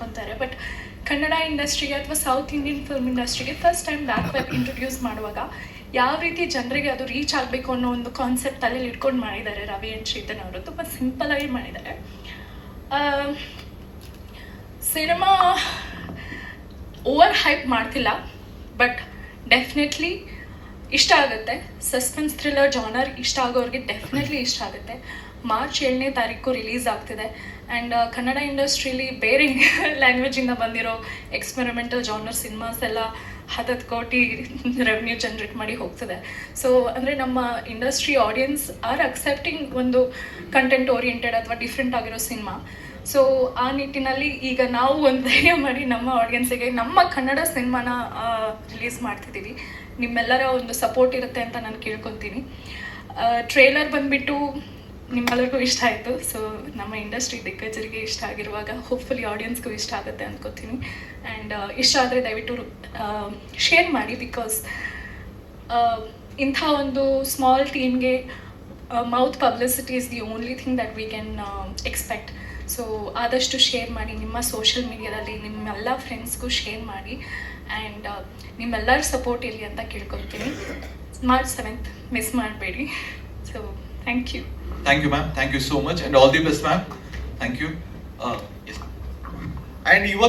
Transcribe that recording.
ಅನ್ಕೊತಾರೆ but Kannada ಇಂಡಸ್ಟ್ರಿಗೆ ಅಥವಾ south Indian film ಇಂಡಸ್ಟ್ರಿಗೆ first time back web introduce ಮಾಡುವಾಗ ಯಾವ ರೀತಿ ಜನರಿಗೆ ಅದು ರೀಚ್ ಆಗಬೇಕು ಅನ್ನೋ ಒಂದು ಕಾನ್ಸೆಪ್ಟ್ ಅಲ್ಲಿ ಇಟ್ಕೊಂಡು ಮಾಡಿದ್ದಾರೆ ರವಿ ಅಂಡ್ ಶ್ರೀತನ್ ಅವರು ತುಂಬ ಸಿಂಪಲ್ ಆಗಿ ಮಾಡಿದ್ದಾರೆ. ಸಿನಿಮಾ ಓವರ್ ಹೈಪ್ ಮಾಡ್ತಿಲ್ಲ ಬಟ್ ಡೆಫಿನೆಟ್ಲಿ ಇಷ್ಟ ಆಗುತ್ತೆ. ಸಸ್ಪೆನ್ಸ್ ಥ್ರಿಲ್ಲರ್ ಜಾನರ್ ಇಷ್ಟ ಆಗೋರಿಗೆ ಡೆಫಿನೆಟ್ಲಿ ಇಷ್ಟ ಆಗುತ್ತೆ. ಮಾರ್ಚ್ ಏಳನೇ ತಾರೀಕು ರಿಲೀಸ್ ಆಗ್ತಿದೆ. ಆ್ಯಂಡ್ ಕನ್ನಡ ಇಂಡಸ್ಟ್ರೀಲಿ ಬೇರೆ ಲ್ಯಾಂಗ್ವೇಜಿಂದ ಬಂದಿರೋ ಎಕ್ಸ್ಪೆರಿಮೆಂಟಲ್ ಜಾನರ್ ಸಿನಿಮಾಸ್ ಎಲ್ಲ ಹತ್ತತ್ತು ಕೋಟಿ ರೆವೆನ್ಯೂ ಜನ್ರೇಟ್ ಮಾಡಿ ಹೋಗ್ತದೆ. ಸೊ ಅಂದರೆ ನಮ್ಮ ಇಂಡಸ್ಟ್ರಿ ಆಡಿಯನ್ಸ್ ಆರ್ ಅಕ್ಸೆಪ್ಟಿಂಗ್ ಒಂದು ಕಂಟೆಂಟ್ ಓರಿಯೆಂಟೆಡ್ ಅಥವಾ ಡಿಫ್ರೆಂಟ್ ಆಗಿರೋ ಸಿನಿಮಾ ಸೊ ಆ ನಿಟ್ಟಿನಲ್ಲಿ ಈಗ ನಾವು ಒಂದು ಧೈರ್ಯ ಮಾಡಿ ನಮ್ಮ ಆಡಿಯನ್ಸಿಗೆ ನಮ್ಮ ಕನ್ನಡ ಸಿನಿಮಾನ ರಿಲೀಸ್ ಮಾಡ್ತಿದ್ದೀವಿ. ನಿಮ್ಮೆಲ್ಲರ ಒಂದು ಸಪೋರ್ಟ್ ಇರುತ್ತೆ ಅಂತ ನಾನು ಕೇಳ್ಕೊತೀನಿ. ಟ್ರೇಲರ್ ಬಂದ್ಬಿಟ್ಟು ನಿಮ್ಮೆಲ್ಲರಿಗೂ ಇಷ್ಟ ಆಯಿತು. ಸೊ ನಮ್ಮ ಇಂಡಸ್ಟ್ರಿ ದಿಗ್ಗಜರಿಗೆ ಇಷ್ಟ ಆಗಿರುವಾಗ ಹೋಪ್ಫುಲಿ ಆಡಿಯನ್ಸ್ಗೂ ಇಷ್ಟ ಆಗುತ್ತೆ ಅಂದ್ಕೋತೀನಿ ಆ್ಯಂಡ್ ಇಷ್ಟ ಆದರೆ ದಯವಿಟ್ಟು ಶೇರ್ ಮಾಡಿ ಬಿಕಾಸ್ ಇಂಥ ಒಂದು ಸ್ಮಾಲ್ ಟೀಮ್ಗೆ mouth publicity is the only thing that we can expect so ಆದಷ್ಟು ಶೇರ್ ಮಾಡಿ, ನಿಮ್ಮ ಸೋಷಿಯಲ್ ಮೀಡಿಯಾದಲ್ಲಿ ನಿಮ್ಮೆಲ್ಲ ಫ್ರೆಂಡ್ಸ್ಗೂ ಶೇರ್ ಮಾಡಿ. ಆ್ಯಂಡ್ ನಿಮ್ಮೆಲ್ಲರ ಸಪೋರ್ಟ್ ಇರಲಿ ಅಂತ ಕೇಳ್ಕೊತೀನಿ ಮಾರ್ಚ್ ಸೆವೆಂತ್ ಮಿಸ್ ಮಾಡಬೇಡಿ. So Thank you. Thank you, ma'am. Thank you so much. And all the best, ma'am. Thank you. Uh, yes. And you were